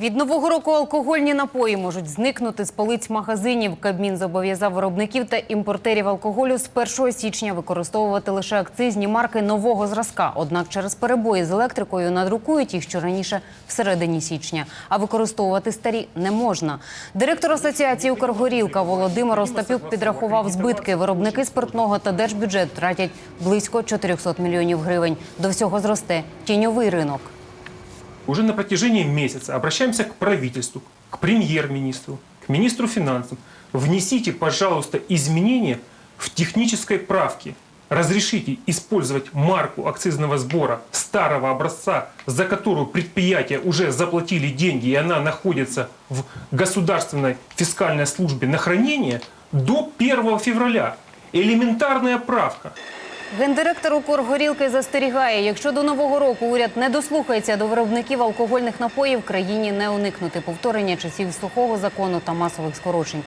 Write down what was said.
Від нового року алкогольні напої можуть зникнути з полиць магазинів. Кабмін зобов'язав виробників та імпортерів алкоголю з 1 січня використовувати лише акцизні марки нового зразка. Однак через перебої з електрикою надрукують їх щораніше в середині січня. А використовувати старі не можна. Директор асоціації «Укргорілка» Володимир Остапюк підрахував збитки. Виробники спиртного та держбюджет тратять близько 400 мільйонів гривень. До всього зросте тіньовий ринок. Уже на протяжении месяца обращаемся к правительству, к премьер-министру, к министру финансов. Внесите, пожалуйста, изменения в технической правке. Разрешите использовать марку акцизного сбора старого образца, за которую предприятия уже заплатили деньги, и она находится в государственной фискальной службе на хранение до 1 февраля. Элементарная правка. Гендиректор «Укргорілки» застерігає, якщо до нового року уряд не дослухається до виробників алкогольних напоїв, країні не уникнути повторення часів сухого закону та масових скорочень.